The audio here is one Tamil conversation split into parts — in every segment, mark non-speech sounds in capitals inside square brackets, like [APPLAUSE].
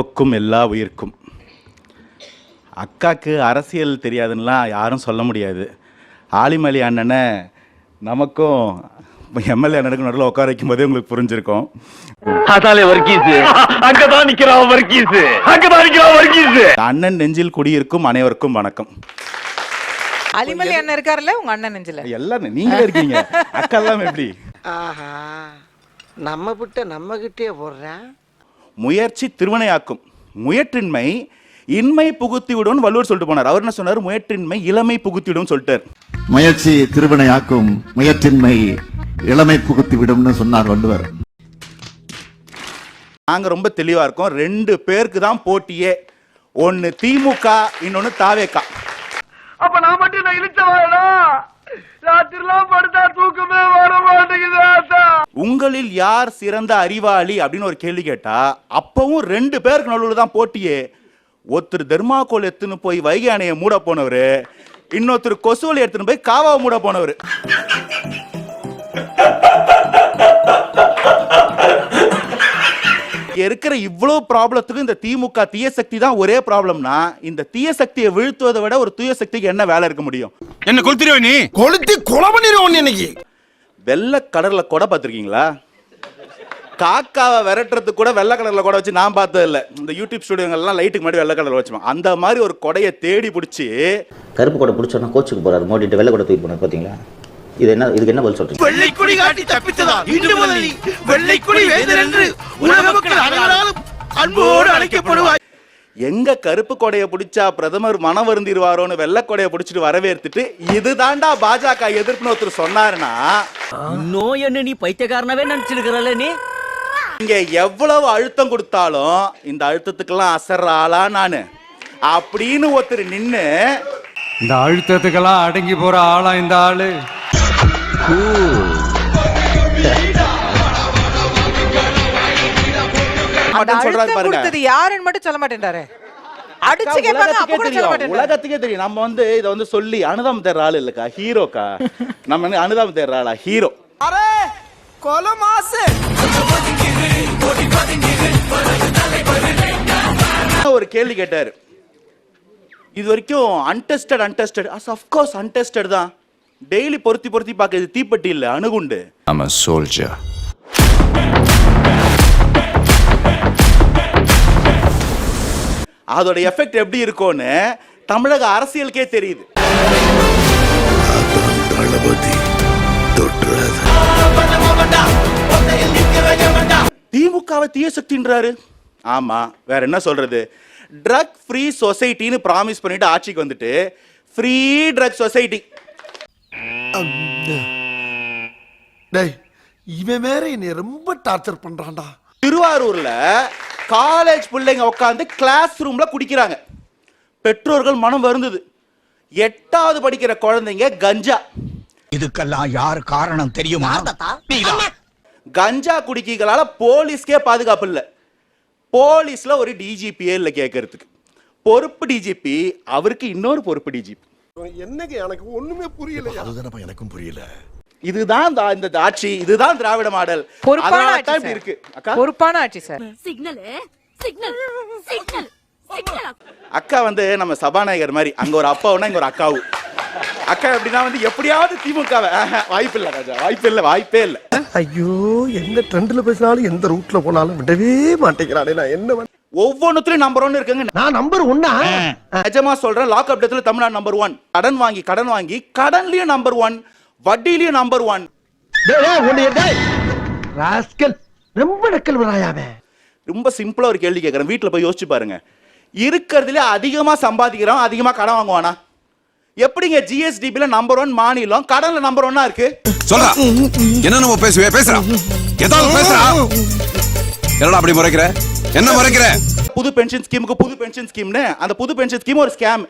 பிறப்புக்கும் எல்லா உயிர்க்கும். அக்காக்கு அரசியல் தெரியாதுன்னெலாம் யாரும் சொல்ல முடியாது. ஆலிமலி அண்ணனை நமக்கும் எம்எல்ஏ அண்ணனுக்கும் நடுவில் உட்கார வைக்கும் போதே உங்களுக்கு புரிஞ்சிருக்கும். அண்ணன் நெஞ்சில் குடியிருக்கும் அனைவருக்கும் வணக்கம். அலிமலி அண்ணன் இருக்காருல்ல? உங்க அண்ணன் நெஞ்சில. எல்லாரும் நீங்களே இருக்கீங்க. அக்கா எல்லாம் எப்படி? ஆஹா. நம்ம விட்ட நம்ம கிட்டே போடுறேன். முயற்சி திருவினையாக்கும். முயற்றின்மை இன்மை புகுத்தி விடும்னு வள்ளுவர் சொல்லிட்டு போனார். அவர் என்ன சொன்னார்? முயற்றின்மை இளமை புகுத்தி விடும் சொல்லிட்டார். முயற்சி திருவினையாக்கும் முயற்சின்மை இளமை புகுத்தி விடும்னு சொன்னார் வள்ளுவர். நாங்க ரொம்ப தெளிவா இருக்கோம். ரெண்டு பேருக்கு தான் போட்டியே. ஒன்னு திமுக இன்னொன்னு தாவேக்கா. அப்ப நான் மட்டும் நான் இழுச்சவாடா உங்களில் யார் சிறந்த அறிவாளி அப்படின்னு ஒரு கேள்வி கேட்டா அப்பவும் ரெண்டு பேருக்கு நடுவில் தான் போட்டியே. ஒருத்தர் தெர்மாக்கோல் எடுத்துன்னு போய் வைகை அணையை மூட போனவர் இன்னொருத்தர் கொசுவல் எடுத்துன்னு போய் காவாவை மூட போனவர். இருக்கிற இவ்வளவு ப்ராப்ளத்துக்கு இந்த திமுக தீய சக்தி தான் ஒரே ப்ராப்ளம்னா இந்த தீய சக்தியை வீழ்த்துவதை விட ஒரு தூய சக்திக்கு என்ன வேலை இருக்க முடியும்? என்ன கொளுத்திருவ நீ? கொளுத்தி கொலை பண்ணிடுவோம் இன்னைக்கு. வெள்ளை கடல்ல கொடை பார்த்துருக்கீங்களா? காக்காவை விரட்டுறதுக்கு கூட வெள்ளை கடல்ல கொடை வச்சு நான் பார்த்தது இல்லை. இந்த யூடியூப் ஸ்டுடியோங்கள்லாம் லைட்டுக்கு முன்னாடி வெள்ளை கடல் வச்சுப்போம் அந்த மாதிரி ஒரு கொடையை தேடி பிடிச்சி கருப்பு கொடை பிடிச்சோன்னா கோச்சுக்கு போறாரு. மோடிட்டு வெள்ளை கொடை தூக்கி போனார் பாத்தீங்களா? இது என்ன இதுக்கு என்ன பதில் சொல்றீங்க? வெள்ளைக்குடி காட்டி தப்பித்ததா? இன்று முதல் வெள்ளைக்குடி வேந்தர் என்று உலக மக்கள் அனைவராலும் அன்போடு அழைக்கப்படுவாய். எங்க கருப்பு கொடையை பிடிச்சா பிரதமர் மனம் வருந்திருவாரோன்னு வெள்ளை கொடையை பிடிச்சிட்டு வரவேற்றுட்டு இதுதான்டா பாஜக எதிர்ப்புன்னு ஒருத்தர் சொன்னாருன்னா இன்னும் என்ன நீ பைத்தியக்காரனவே நினைச்சிருக்கிறல்ல நீ? இங்க எவ்வளவு அழுத்தம் கொடுத்தாலும் இந்த அழுத்தத்துக்கெல்லாம் அசர்ற ஆளா நானு. அப்படின்னு ஒருத்தர் நின்னு இந்த அழுத்தத்துக்கெல்லாம் அடங்கி போற ஆளா இந்த ஆளு? மட்டும் சொல்றாரு அழுத்தம் பாருங்க. கொடுத்தது யாருன்னு மட்டும் சொல்ல மாட்டேன்டாரு? அடிச்சு கேட்பாங்க அப்ப உலகத்துக்கே கூட சொல்ல தெரியும் மாட்டேன் உலகத்துக்கே தெரியும். நம்ம வந்து இதை வந்து சொல்லி அனுதாபம் தேர்ற ஆள் இல்லக்கா ஹீரோக்கா நம்ம வந்து அனுதாபம் தேர்ற ஆளா ஹீரோ அரே கொலை மாசு. ஒரு கேள்வி கேட்டாரு. இது வரைக்கும் untested untested as of course untested தான். டெய்லி பொருத்தி பொருத்தி பார்க்க தீப்பெட்டி இல்ல அணுகுண்டு. அதோட எஃபெக்ட் எப்படி இருக்கும்னு தமிழக அரசியலுக்கே தெரியுது. திமுகவை தீய சக்தின்றாரு. ஆமா வேற என்ன சொல்றது? ட்ரக் ஃப்ரீ சொசைட்டின்னு ப்ராமிஸ் பண்ணிட்டு ஆட்சிக்கு வந்துட்டு ஃப்ரீ ட்ரக் சொசைட்டி டேய் இவன் வேற என்னை ரொம்ப டார்ச்சர் பண்றான்டா. திருவாரூர்ல காலேஜ் பிள்ளைங்க உட்காந்து கிளாஸ் ரூம்ல குடிக்கிறாங்க. பெற்றோர்கள் மனம் வருந்தது. எட்டாவது படிக்கிற குழந்தைங்க கஞ்சா. இதுக்கெல்லாம் யார் காரணம் தெரியுமா? கஞ்சா குடிக்கிகளால போலீஸ்க்கே பாதுகாப்பு இல்லை. போலீஸ்ல ஒரு டிஜிபியே இல்லை கேட்கறதுக்கு பொறுப்பு டிஜிபி அவருக்கு இன்னொரு பொறுப்பு டிஜிபி என்னங்க எனக்கு ஒண்ணுமே புரியல எனக்கும் புரியல. இதுதான் தா- இந்த ஆட்சி இதுதான் திராவிட மாடல். பொறுப்பான ஆட்சி. இருக்கு. அக்கா? பொறுப்பான ஆட்சி sir. Signal signal signal signal. அக்கா வந்து நம்ம சபாநாயகர் மாதிரி. அங்க ஒரு அப்பாவுனா இங்க ஒரு அக்காவும் அக்கா எப்படின்னா வந்து எப்படியாவது திமுக வாய்ப்பு இல்லை ராஜா வாய்ப்பு இல்லை வாய்ப்பே இல்லை. ஐயோ எந்த ட்ரெண்ட்ல பேசினாலும் எந்த ரூட்ல போனாலும் விடவே மாட்டேங்கிறானே நான் என்ன ஒவ்வொன்றுத்துலயும் நம்பர் ஒன் இருக்குங்க. நான் நம்பர் ஒன்னா நிஜமா சொல்றேன் லாக் அப் டெத்துல தமிழ்நாடு நம்பர் ஒன் கடன் வாங்கி கடன் வாங்கி கடன்லயும் நம்பர் ஒன் வட்டிலையும் நம்பர் ஒன் ராஸ்கல் ரொம்ப நக்கல் விடாயாவே ரொம்ப சிம்பிளா ஒரு கேள்வி கேட்கறேன் வீட்ல போய் யோசிச்சு பாருங்க. இருக்கிறதுல அதிகமா சம்பாதிக்கிறோம் அதிகமா கடன் வாங்குவானா? எப்படிங்க ஜிஎஸ்டிபில நம்பர் ஒன் மாநிலம் கடன்ல நம்பர் ஒன்னா இருக்கு? சொல்றா. என்ன நம்ம பேசுவே பேசுறா ஏதாவது பேசுறா என்னடா அப்படி முறைக்கிற? என்ன முறைக்கிற? புது பென்ஷன் ஸ்கீமுக்கு புது பென்ஷன் ஸ்கீம்னு அந்த புது பென்ஷன் ஸ்கீம் ஒரு ஸ்கேம்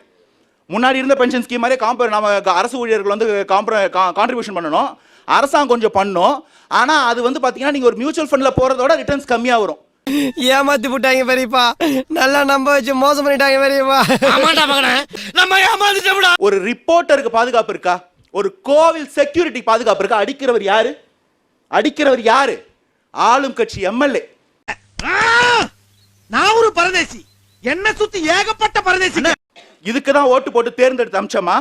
முன்னாடி இருந்த பென்ஷன் ஸ்கீம் மாதிரி காம்பர் நம்ம அரசு ஊழியர்கள் வந்து காம்பர கான்ட்ரிபியூஷன் பண்ணணும். அரசாங்கம் கொஞ்சம் பண்ணும். ஆனா அது வந்து பாத்தீங்கன்னா நீங்க ஒரு மியூச்சுவல் ஃபண்ட்ல போறதோட ரிட்டர்ன்ஸ் கம்மியா வரும். ஏமாத்தி போட்டாங்க பெரியப்பா. நல்லா நம்ப வச்சு மோசம் பண்ணிட்டாங்க பெரியப்பா. ஆமாடா மகனே. நம்ம ஏமாந்துட்டோம்டா ஒரு ரிப்போர்ட்டருக்கு பாதுகாப்பு இருக்கா? ஒரு கோவில் செக்யூரிட்டி பாதுகாப்பு இருக்கா? அடிக்கிறவர் யாரு? அடிக்கிறவர் யாரு? ஆளும் கட்சி எம்எல்ஏ. நான் ஒரு பரதேசி. என்ன சுத்தி ஏகப்பட்ட பரதேசி இதுக்கு தான் ஓட்டு போட்டு தேர்ந்தெடுத்த அம்சமா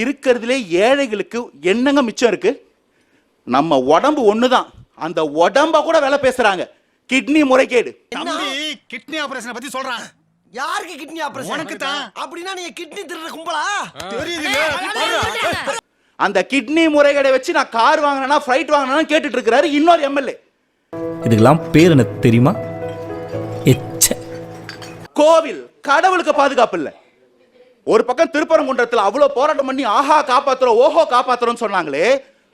இருக்கிறதுலே ஏழைகளுக்கு என்னங்க மிச்சம் இருக்கு? நம்ம உடம்பு ஒண்ணுதான். அந்த உடம்ப கூட விலை பேசுறாங்க. கிட்னி முறைகேடு. தம்பி கிட்னி ஆபரேஷனை பத்தி சொல்றான். யாருக்கு கிட்னி ஆபரேஷன்? உனக்கு தான். அப்படின்னா நீங்க கிட்னி திருடுற கும்பலா? தெரியுது அந்த கிட்னி முறைகேடை வச்சு நான் கார் வாங்கினா ஃப்ளைட் வாங்கினா கேட்டுட்டு இருக்கிறாரு இன்னொரு எம்எல்ஏ. இதுக்கெல்லாம் பேர் எனக்கு தெரியுமா? எச்ச. கோவில் கடவுளுக்கு பாதுகாப்பு இல்ல. ஒரு பக்கம் திருப்பரங்குன்றத்துல அவ்வளவு போராட்டம் பண்ணி ஆஹா காப்பாத்துறோம் ஓஹோ காப்பாத்துறோம்னு சொன்னாங்களே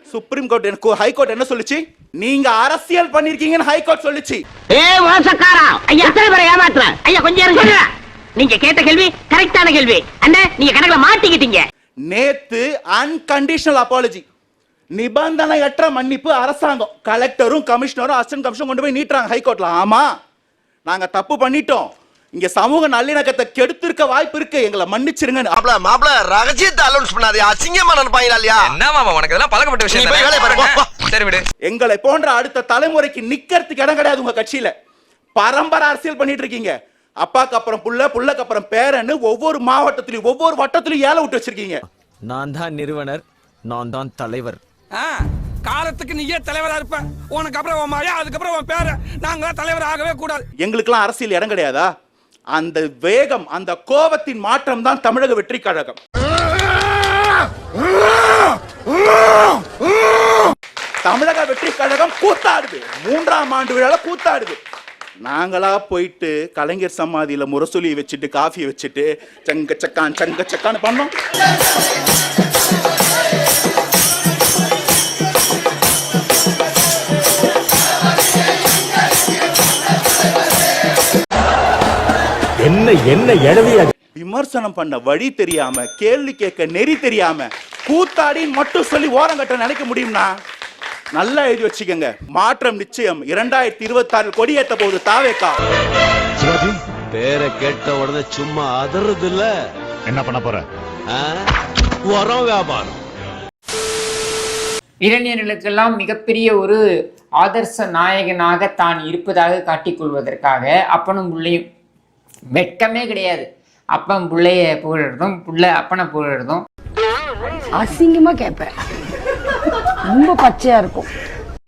சுப்ரீம் கோர்ட் எனக்கு ஹைகோர்ட் என்ன சொல்லுச்சு? நீங்க அரசியல் பண்ணிருக்கீங்கன்னு ஹைகோர்ட் சொல்லுச்சு. ஏ மோசக்காரா ஐயா எத்தனை பேரை ஏமாத்துற? ஐயா கொஞ்சம் இருங்க நீங்க கேட்ட கேள்வி கரெக்டான கேள்வி. அண்ணே நீங்க கணக்குல மாட்டிக்கிட்டீங்க. நேத்து அன்கண்டிஷனல் அப்பாலஜி நிபந்தனையற்ற மன்னிப்பு அரசாங்கம் கலெக்டரும் கமிஷனரும் அசிஸ்டன்ட் கமிஷனர் கொண்டு போய் நீட்டுறாங்க ஹைகோர்ட்ல ஆமா நாங்க தப்பு பண்ணிட்டோம். இங்க சமூக நல்லிணக்கத்தை கெடுத்திருக்க வாய்ப்பு இருக்கு. எங்களை மன்னிச்சிருங்க மாப்ள மாப்ள ரகசியத்தை அலௌன்ஸ் பண்ணாதே. அசிங்கமா நினைப்பாங்களா இல்லையா என்ன மாமா உனக்கு இதெல்லாம் பழக்கப்பட்ட நீ போய் வேலையை பாரு, போ, போ. சரி விடு. எங்களை போன்ற அடுத்த தலைமுறைக்கு நிக்கிறதுக்கு இடம் கிடையாது உங்க கட்சியில. பரம்பரை அரசியல் பண்ணிட்டு இருக்கீங்க. அப்பாக்கு அப்புறம் புள்ள புள்ளக்கு அப்புறம் பேரன்னு ஒவ்வொரு மாவட்டத்திலையும் ஒவ்வொரு வட்டத்திலையும் ஏழை விட்டு வச்சிருக்கீங்க. நான் தான் நிறுவனர் நான் தான் தலைவர். காலத்துக்கு நீயே தலைவரா இருப்ப. உனக்கு அப்புறம் உன் மழையா அதுக்கப்புறம் உன் பேர நாங்க தலைவர் ஆகவே கூடாது. எங்களுக்கெல்லாம் அரசியல் இடம் கிடையாதா? அந்த வேகம் அந்த கோபத்தின் மாற்றம் தான் தமிழக வெற்றி கழகம். தமிழக வெற்றி கழகம் கூத்தாடுது. மூன்றாம் ஆண்டு விழால கூத்தாடுது. நாங்களா போயிட்டு கலைஞர் சமாதியில முரசொலியை வச்சுட்டு காஃபி வச்சுட்டு சங்க சக்கான் சங்க சக்கான்னு பண்ணோம். என்ன எழவியா விமர்சனம் பண்ண வழி தெரியாம கேள்வி கேட்க நெறி தெரியாம கூத்தாடின்னு மட்டும் சொல்லி ஓரங்கட்ட நினைக்க முடியும்னா? நல்லா எழுதி வச்சுக்கோங்க. மாற்றம் நிச்சயம். இரண்டாயிரத்தி இருபத்தி ஆறில் கொடியேற்ற போது தாவேக்கா. பேரை கேட்ட உடனே சும்மா அதறது இல்ல என்ன பண்ண போற? உரம் வியாபாரம். இளைஞர்களுக்கெல்லாம் மிகப்பெரிய ஒரு ஆதர்ச நாயகனாக தான் இருப்பதாக காட்டிக்கொள்வதற்காக அப்பனும் பிள்ளையும் வெட்கமே கிடையாது. அப்பன் பிள்ளைய புகழறதும் புள்ள அப்பனை புகழறதும். அசிங்கமா கேட்பேன் ரொம்ப பச்சையா இருக்கும்.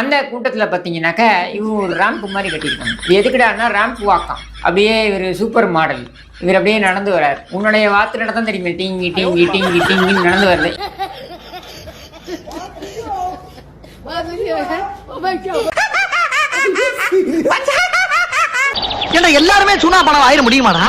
அந்த கூட்டத்தில் பார்த்தீங்கன்னாக்கா இவங்க ஒரு ரேம்ப் மாதிரி கட்டியிருக்காங்க. இது எதுக்குடான்னா ரேம்ப் வாக்கம் அப்படியே இவர் சூப்பர் மாடல் இவர் அப்படியே நடந்து வர்றார். உன்னுடைய வாத்து நடத்தான் தெரியுமே டிங்கி டிங்கி டிங்கி டிங்கின்னு நடந்து வருது [LAUGHS] ஏன்னா எல்லாருமே சுனா பணம் ஆயிட முடியுமாடா?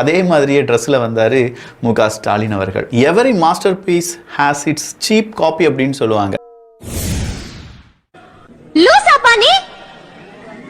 அதே மாதிரியே ட்ரெஸ்ஸில் வந்தார் மு க ஸ்டாலின் அவர்கள். Every masterpiece has its cheap copy அப்படின்னு சொல்லுவாங்க.